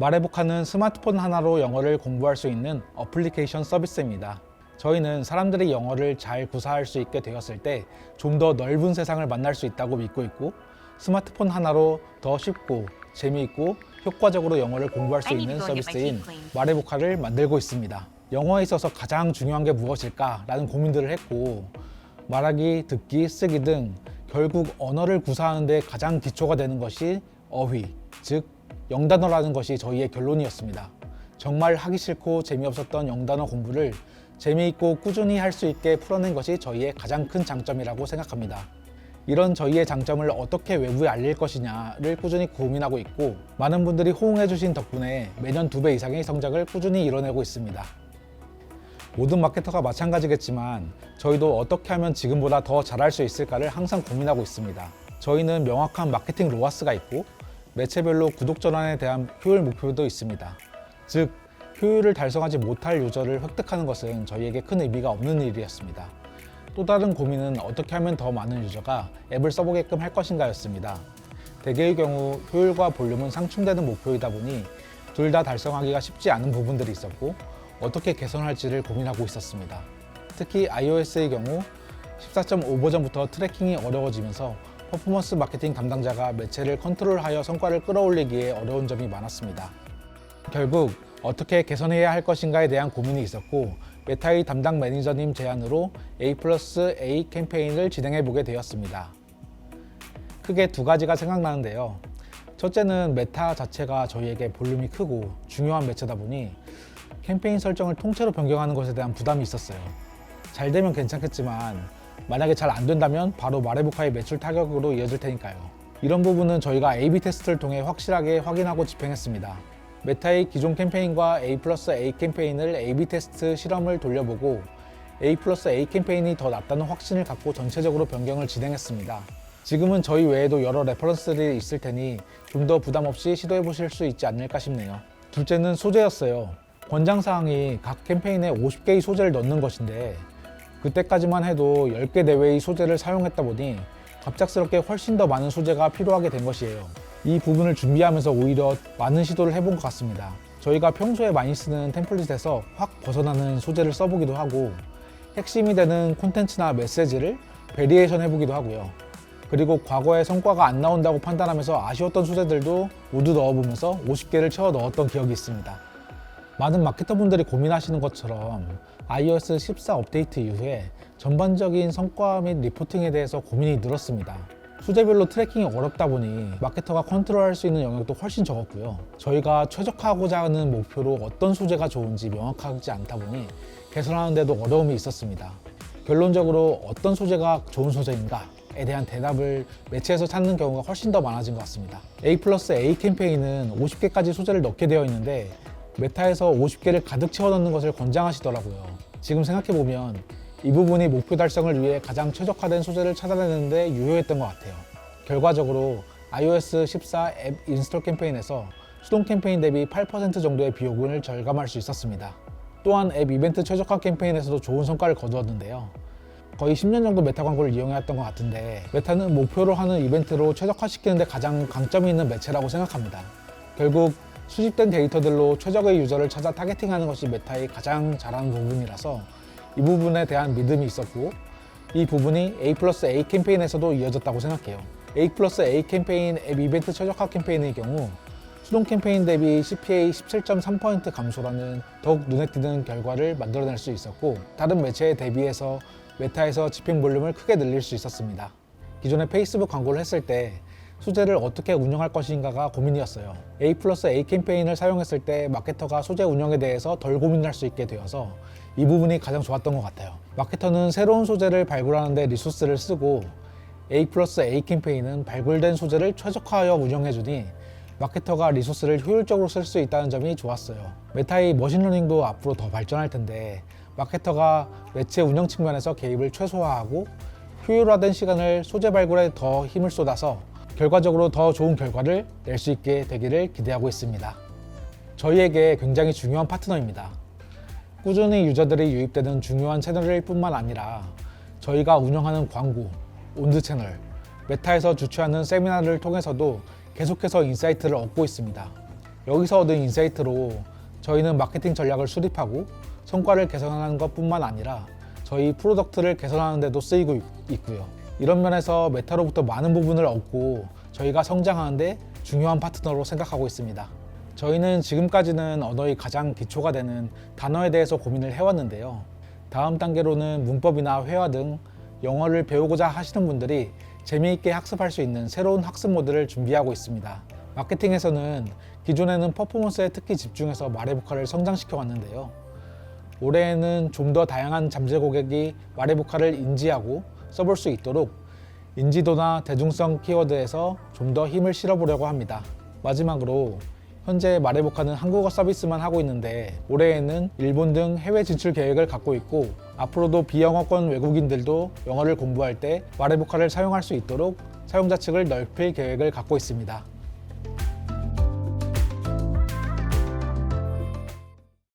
말해복하는 스마트폰 하나로 영어를 공부할 수 있는 어플리케이션 서비스입니다. 저희는 사람들이 영어를 잘 구사할 수 있게 되었을 때 좀 더 넓은 세상을 만날 수 있다고 믿고 있고 스마트폰 하나로 더 쉽고 재미있고 효과적으로 영어를 공부할 수 있는 서비스인. 말해복화를 만들고 있습니다. 영어에 있어서 가장 중요한 게 무엇일까라는 고민들을 했고 말하기, 듣기, 쓰기 등 결국 언어를 구사하는데 가장 기초가 되는 것이 어휘, 즉 영단어라는 것이 저희의 결론이었습니다. 정말 하기 싫고 재미없었던 영단어 공부를 재미있고 꾸준히 할 수 있게 풀어낸 것이 저희의 가장 큰 장점이라고 생각합니다. 이런 저희의 장점을 어떻게 외부에 알릴 것이냐를 꾸준히 고민하고 있고 많은 분들이 호응해 주신 덕분에 매년 두 배 이상의 성장을 꾸준히 이뤄내고 있습니다. 모든 마케터가 마찬가지겠지만 저희도 어떻게 하면 지금보다 더 잘할 수 있을까를 항상 고민하고 있습니다. 저희는 명확한 마케팅 로아스가 있고 매체별로 구독 전환에 대한 효율 목표도 있습니다. 즉 효율을 달성하지 못할 유저를 획득하는 것은 저희에게 큰 의미가 없는 일이었습니다. 또 다른 고민은 어떻게 하면 더 많은 유저가 앱을 써보게끔 할 것인가였습니다. 대개의 경우 효율과 볼륨은 상충되는 목표이다 보니 둘 다 달성하기가 쉽지 않은 부분들이 있었고 어떻게 개선할지를 고민하고 있었습니다. 특히 iOS의 경우 14.5 버전부터 트래킹이 어려워지면서 퍼포먼스 마케팅 담당자가 매체를 컨트롤하여 성과를 끌어올리기에 어려운 점이 많았습니다. 결국 어떻게 개선해야 할 것인가에 대한 고민이 있었고 메타의 담당 매니저님 제안으로 A 플러스 A 캠페인을 진행해 보게 되었습니다. 크게 두 가지가 생각나는데요. 첫째는 메타 자체가 저희에게 볼륨이 크고 중요한 매체다 보니 캠페인 설정을 통째로 변경하는 것에 대한 부담이 있었어요. 잘 되면 괜찮겠지만 만약에 잘 안 된다면 바로 마레보카의 매출 타격으로 이어질 테니까요. 이런 부분은 저희가 A/B 테스트를 통해 확실하게 확인하고 집행했습니다. 메타의 기존 캠페인과 A 플러스 A 캠페인을 A/B 테스트 실험을 돌려보고 A 플러스 A 캠페인이 더 낫다는 확신을 갖고 전체적으로 변경을 진행했습니다. 지금은 저희 외에도 여러 레퍼런스들이 있을 테니 좀 더 부담 없이 시도해 보실 수 있지 않을까 싶네요. 둘째는 소재였어요. 권장 사항이 각 캠페인에 50개의 소재를 넣는 것인데 그때까지만 해도 10개 내외의 소재를 사용했다 보니 갑작스럽게 훨씬 더 많은 소재가 필요하게 된 것이에요. 이 부분을 준비하면서 오히려 많은 시도를 해본 것 같습니다. 저희가 평소에 많이 쓰는 템플릿에서 확 벗어나는 소재를 써보기도 하고 핵심이 되는 콘텐츠나 메시지를 베리에이션 해보기도 하고요. 그리고 과거에 성과가 안 나온다고 판단하면서 아쉬웠던 소재들도 모두 넣어보면서 50개를 채워 넣었던 기억이 있습니다. 많은 마케터분들이 고민하시는 것처럼 iOS 14 업데이트 이후에 전반적인 성과 및 리포팅에 대해서 고민이 늘었습니다. 소재별로 트래킹이 어렵다 보니 마케터가 컨트롤할 수 있는 영역도 훨씬 적었고요. 저희가 최적화하고자 하는 목표로 어떤 소재가 좋은지 명확하지 않다 보니 개선하는데도 어려움이 있었습니다. 결론적으로 어떤 소재가 좋은 소재인가에 대한 대답을 매체에서 찾는 경우가 훨씬 더 많아진 것 같습니다. A 플러스 A 캠페인은 50개까지 소재를 넣게 되어 있는데 메타에서 50개를 가득 채워 넣는 것을 권장하시더라고요. 지금 생각해보면 이 부분이 목표 달성을 위해 가장 최적화된 소재를 찾아내는데 유효했던 것 같아요. 결과적으로 iOS 14 앱 인스톨 캠페인에서 수동 캠페인 대비 8% 정도의 비용을 절감할 수 있었습니다. 또한 앱 이벤트 최적화 캠페인에서도 좋은 성과를 거두었는데요. 거의 10년 정도 메타 광고를 이용해왔던 것 같은데 메타는 목표로 하는 이벤트로 최적화시키는데 가장 강점이 있는 매체라고 생각합니다. 결국 수집된 데이터들로 최적의 유저를 찾아 타겟팅하는 것이 메타의 가장 잘하는 부분이라서 이 부분에 대한 믿음이 있었고 이 부분이 A 플러스 A 캠페인에서도 이어졌다고 생각해요. A 플러스 A 캠페인 앱 이벤트 최적화 캠페인의 경우 수동 캠페인 대비 CPA 17.3% 감소라는 더욱 눈에 띄는 결과를 만들어낼 수 있었고 다른 매체에 대비해서 메타에서 집행 볼륨을 크게 늘릴 수 있었습니다. 기존에 페이스북 광고를 했을 때 소재를 어떻게 운영할 것인가가 고민이었어요. A 플러스 A 캠페인을 사용했을 때 마케터가 소재 운영에 대해서 덜 고민할 수 있게 되어서 이 부분이 가장 좋았던 것 같아요. 마케터는 새로운 소재를 발굴하는데 리소스를 쓰고 A 플러스 A 캠페인은 발굴된 소재를 최적화하여 운영해주니 마케터가 리소스를 효율적으로 쓸 수 있다는 점이 좋았어요. 메타의 머신러닝도 앞으로 더 발전할 텐데 마케터가 매체 운영 측면에서 개입을 최소화하고 효율화된 시간을 소재 발굴에 더 힘을 쏟아서 결과적으로 더 좋은 결과를 낼 수 있게 되기를 기대하고 있습니다. 저희에게 굉장히 중요한 파트너입니다. 꾸준히 유저들이 유입되는 중요한 채널일 뿐만 아니라 저희가 운영하는 광고, 온드 채널, 메타에서 주최하는 세미나를 통해서도 계속해서 인사이트를 얻고 있습니다. 여기서 얻은 인사이트로 저희는 마케팅 전략을 수립하고 성과를 개선하는 것 뿐만 아니라 저희 프로덕트를 개선하는 데도 쓰이고 있- 있고요. 이런 면에서 메타로부터 많은 부분을 얻고 저희가 성장하는데 중요한 파트너로 생각하고 있습니다. 저희는 지금까지는 언어의 가장 기초가 되는 단어에 대해서 고민을 해왔는데요. 다음 단계로는 문법이나 회화 등 영어를 배우고자 하시는 분들이 재미있게 학습할 수 있는 새로운 학습 모드를 준비하고 있습니다. 마케팅에서는 기존에는 퍼포먼스에 특히 집중해서 말해보카를 성장시켜 왔는데요. 올해에는 좀 더 다양한 잠재 고객이 말해보카를 인지하고 써볼 수 있도록 인지도나 대중성 키워드에서 좀 더 힘을 실어보려고 합니다. 마지막으로 현재 말해보카는 한국어 서비스만 하고 있는데 올해에는 일본 등 해외 진출 계획을 갖고 있고 앞으로도 비영어권 외국인들도 영어를 공부할 때 말해보카를 사용할 수 있도록 사용자 측을 넓힐 계획을 갖고 있습니다.